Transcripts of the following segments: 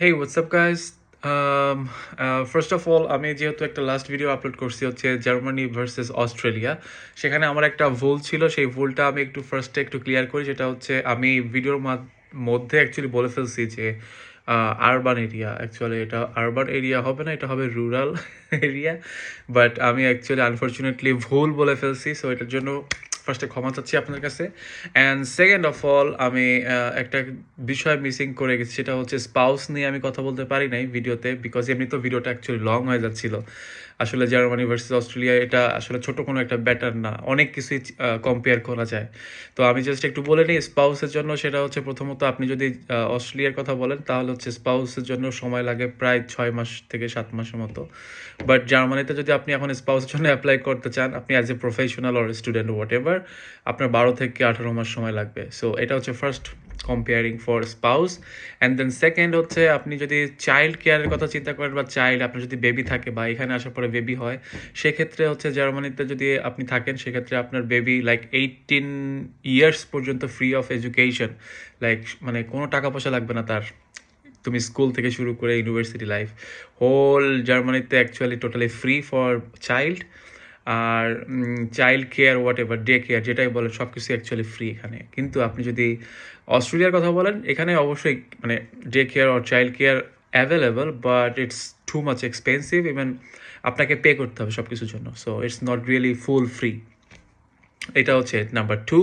Hey WhatsApp guys first of all আমি যেহেতু একটা লাস্ট ভিডিও আপলোড করছি হচ্ছে জার্মানি ভার্সেস অস্ট্রেলিয়া সেখানে আমার একটা ভুল ছিল। সেই ভুলটা আমি একটু ফার্স্টে একটু ক্লিয়ার করি যেটা হচ্ছে আমি ভিডিওর মধ্যে অ্যাকচুয়ালি বলে ফেলছি যে আরবান এরিয়া অ্যাকচুয়ালি এটা আরবান এরিয়া হবে না, এটা হবে রুরাল এরিয়া বাট আমি অ্যাকচুয়ালি আনফর্চুনেটলি ভুল বলে ফেলছি সো এটার জন্য ফার্স্টে ক্ষমা চাচ্ছি আপনার কাছে। অ্যান্ড সেকেন্ড অফ অল আমি একটা বিষয় মিসিং করে গেছি, সেটা হচ্ছে স্পাউস নিয়ে আমি কথা বলতে পারি নাই ভিডিওতে বিকজ এমনি তো ভিডিওটা অ্যাকচুয়ালি লং হয়ে যাচ্ছিল। আসলে জার্মানি ভার্সেস অস্ট্রেলিয়া, এটা আসলে ছোট কোনো একটা ব্যাটার না। অনেক কিছুই কম্পেয়ার করা যায়। তো আমি জাস্ট একটু বলে নিই স্পাউসের জন্য সেটা হচ্ছে প্রথমত আপনি যদি অস্ট্রেলিয়ার কথা বলেন, তাহলে হচ্ছে স্পাউসের জন্য সময় লাগে প্রায় ছয় মাস থেকে সাত মাসের মতো। বাট জার্মানিতে যদি আপনি এখন স্পাউসের জন্য অ্যাপ্লাই করতে চান, আপনি as a professional or student whatever আপনার বারো থেকে আঠারো মাস সময় লাগবে। সো এটা হচ্ছে first comparing for spouse and then second হচ্ছে, আপনি যদি চাইল্ড কেয়ারের কথা চিন্তা করেন বা চাইল্ড আপনার যদি বেবি থাকে বা এখানে আসার পরে বেবি হয়, সেক্ষেত্রে হচ্ছে জার্মানিতে যদি আপনি থাকেন, সেক্ষেত্রে আপনার বেবি লাইক এইটিন ইয়ার্স পর্যন্ত ফ্রি অফ এডুকেশন লাইক মানে কোনো টাকা পয়সা লাগবে না তার। তুমি স্কুল থেকে শুরু করে ইউনিভার্সিটি লাইফ হোল জার্মানিতে actually totally free for child R child care whatever day care যেটাই বলেন সব কিছু অ্যাকচুয়ালি ফ্রি এখানে। কিন্তু আপনি যদি অস্ট্রেলিয়ার কথা বলেন, এখানে অবশ্যই মানে day care or child care available but it's too much expensive even আপনাকে পে করতে হবে সব কিছুর জন্য। So it's not really full free এটা হচ্ছে নাম্বার টু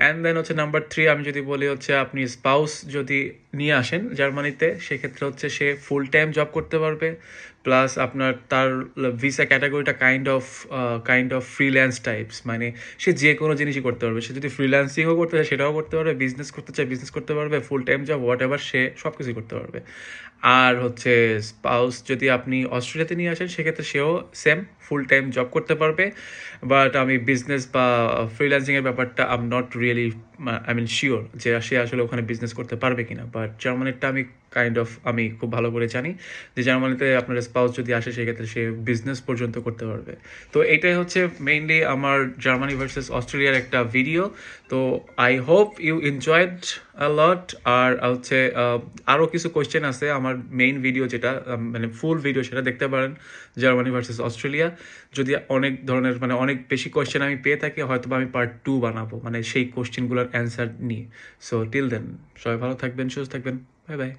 অ্যান্ড দেন হচ্ছে নাম্বার থ্রি আমি যদি বলি হচ্ছে আপনি স্পাউস যদি নিয়ে আসেন জার্মানিতে, সেক্ষেত্রে হচ্ছে সে ফুল টাইম জব করতে পারবে। প্লাস আপনার তার visa ক্যাটাগরিটা kind of kind of freelance types মানে সে যে কোনো জিনিসই করতে পারবে। সে যদি ফ্রিল্যান্সিংও করতে চায়, সেটাও করতে পারবে বিজনেস করতে চায় বিজনেস করতে পারবে full time job whatever সে সব কিছুই করতে পারবে। আর হচ্ছে স্পাউস যদি আপনি অস্ট্রেলিয়াতে নিয়ে আসেন, সেক্ষেত্রে সেও সেম ফুল টাইম জব করতে পারবে। বাট আমি বিজনেস বা ফ্রিল্যান্সিংয়ের ব্যাপারটা আম not really I mean sure যে সে আসলে ওখানে বিজনেস করতে পারবে কিনা বাট জার্মানিটা আমি কাইন্ড অফ আমি খুব ভালো করে জানি যে জার্মানিতে আপনার স্পাউস যদি আসে, সেক্ষেত্রে সে বিজনেস পর্যন্ত করতে পারবে। তো এটাই হচ্ছে মেইনলি আমার জার্মানি ভার্সেস অস্ট্রেলিয়ার একটা ভিডিও তো I hope you enjoyed lot আর হচ্ছে আরও কিছু কোয়েশ্চেন আছে আমার মেইন ভিডিও যেটা মানে ফুল ভিডিও সেটা দেখতে পারেন জার্মানি ভার্সেস অস্ট্রেলিয়া যদি অনেক ধরনের মানে অনেক বেশি কোয়েশ্চেন আমি পেয়ে থাকি হয়তো আমি পার্ট টু বানাবো মানে সেই কোয়েশ্চেনগুলোর অ্যান্সার নিয়ে। সো টিল দেন সবাই ভালো থাকবেন, সুস্থ থাকবেন। Bye bye